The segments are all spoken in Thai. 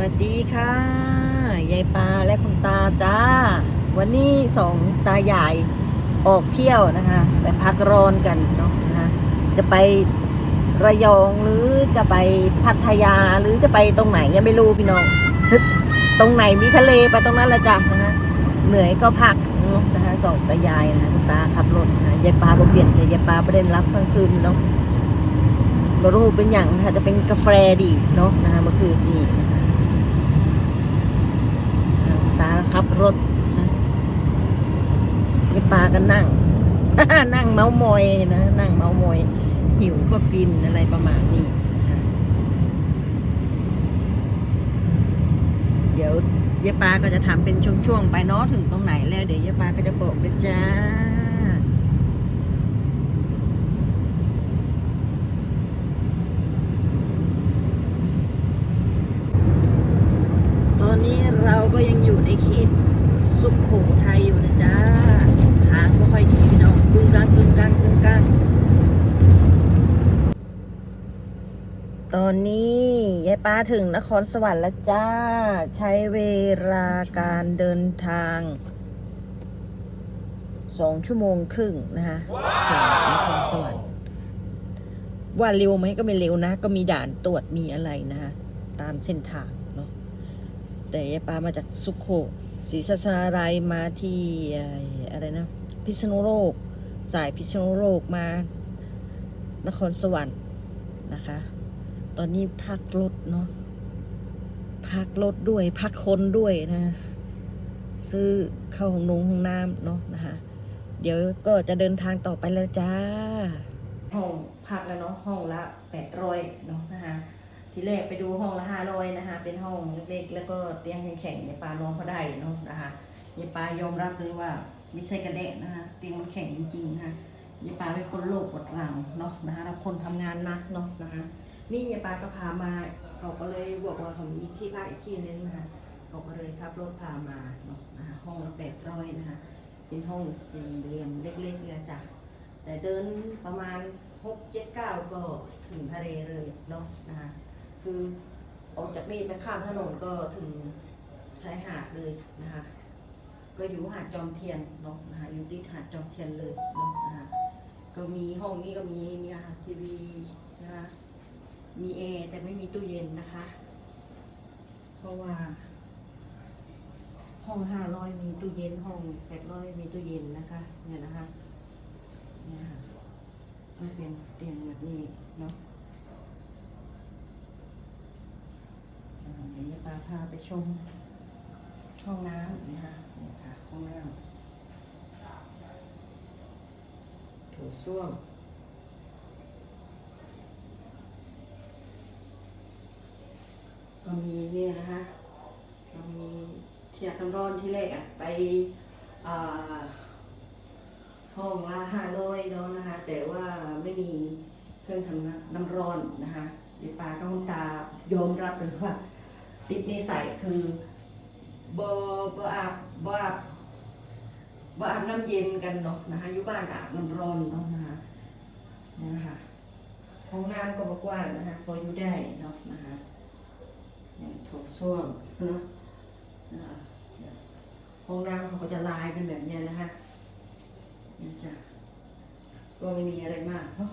วัสดีค่ะ ยายปาและคุณตาจ้า วันนี้สองตาใหญ่ออกเที่ยวนะคะ ไปพักร้อนกันเนาะนะคะจะไประยองหรือจะไปพัทยาหรือจะไปตรงไหนยังไม่รู้พี่น้อง ตรงไหนมีทะเลไปตรงนั้นละจ้ะนะคะเหนื่อยก็พักเนาะนะคะสองตายายนะคะคุณตาขับรถนะยายปาเปลี่ยนแต่ยายปาไม่ได้รับทั้งคืนเนาะบรูเป็นอย่างนะคะจะเป็นกาแฟดีเนาะนะคะเมื่อคืนนี้นะคะอ่าับรถนะนี่ปลาก็นั่ง นั่งเมามอยนะ นั่งเมามอย หิวก็กินอะไรประมาณนี้นะคะเดี๋ยวยายปาก็จะทำเป็นช่วงๆไปเนาะถึงตรงไหนแล้ว เดี๋ยวยายปาก็จะบอกนะจ้า ตอนนี้ เราก็ยังอยู่ในเขตสุขโขทัยอยู่นะจ๊ะ ทางก็ค่อยดีพี่น้องกึ่งกลางกึ่งกลางกึ่งกลางตอนนี้ยายป้าถึงนครสวรรค์แล้วจ้า ใช้เวลาการเดินทางสองชั่วโมงครึ่งนะคะถึงนครสวรรค์ว่าเร็วไหมก็ไม่เร็วนะ ก็มีด่านตรวจมีอะไรนะคะตามเส้นทาง แต่ยายปามาจากสุขโขศรีสัชนารายมาที่ไอ้อะไรนะพิษณุโลก สายพิษณุโลกมานครสวรรค์นะคะ ตอนนี้พักรถเนาะพักรถด้วยพักคนด้วยนะ ซื้อเข้าห้องนงห้องน้ำเนาะนะคะ เดี๋ยวก็จะเดินทางต่อไปแล้วจ้า ห้องพักแล้วเนาะห้องละแปดร้อยเนาะนะคะ ทีแรกไปดูห้องละห้าร้อยนะคะ เป็นห้องเล็กๆแล้วก็เตียงแข็งๆยายปานอนเขาได้เนาะนะคะยายปายอมรับเลยว่าไม่ใช่กระเดะนะคะ เตียงมันแข็งจริงๆนะคะยายปาเป็นคนโรคปวดหลังเนาะนะคะแล้วคนทำงานหนักเนาะนะคะ นี่ยายปาก็พามาเขาก็เลยบอกว่าเขามีที่พักอีกที่นึงนะคะเขาก็เลยขับรถพามาเนาะนะคะห้องละแปดร้อยนะคะ เป็นห้องสี่เหลี่ยมเล็กๆเลยจ้ะแต่เดินประมาณหกเจ็ดเก้าก็ถึงทะเลเลยเนาะนะคะ คือออกจากนี่ไปข้ามถนนก็ถึงชายหาดเลยนะคะ ก็อยู่หาดจอมเทียนเนาะนะคะอยู่ติดหาดจอมเทียนเลยเนาะนะคะก็มีห้องนี้ก็มีมีอาหารทีวีนะคะมีแอร์แต่ไม่มีตู้เย็นนะคะ เพราะว่า ห้องห้าร้อยมีตู้เย็นห้องแปดร้อยมีตู้เย็นนะคะเนี่ยนะคะเนี่ยค่ะก็เป็นเตียงแบบนี้เนาะ อ่า เดี๋ยวจะพาพาไปชมห้องน้ำนะคะนี่ค่ะห้องน้ำโถส้วมก็มีเนี่ยนะคะก็มีเทียบน้ำร้อนที่แรกอะไปห้องละห้าร้อยเนาะนะคะ แต่ว่าไม่มีเครื่องทำน้ำร้อนนะคะเดี๋ยวปากับคุณตายอมรับเลยว่า ติดนิสัยคือบ่บ่อาบบอาบบอาบน้ำเย็นกันเนาะนะคะอยู่บ้านอาบน้ำร้อนเนาะนะคะนี่นะคะห้องน้ำก็บกว้างนะคะพออยู่ได้เนาะนะคะเนี่ยโถส้วมเนาะห้องน้ำเขาก็จะลายเป็นแบบเนี้ยนะคะนี่จ้ะก็ไม่มีอะไรมากเนาะ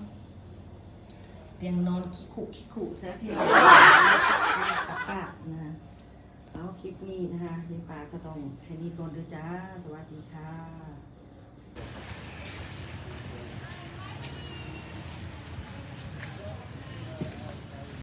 เตียงนอนคิขุคิขุซะพี่น้องอากาศนะคะเอาคลิปนี้นะคะยายปาก็ต้องแค่นี้ก่อนเด้อจ้า สวัสดีค่ะ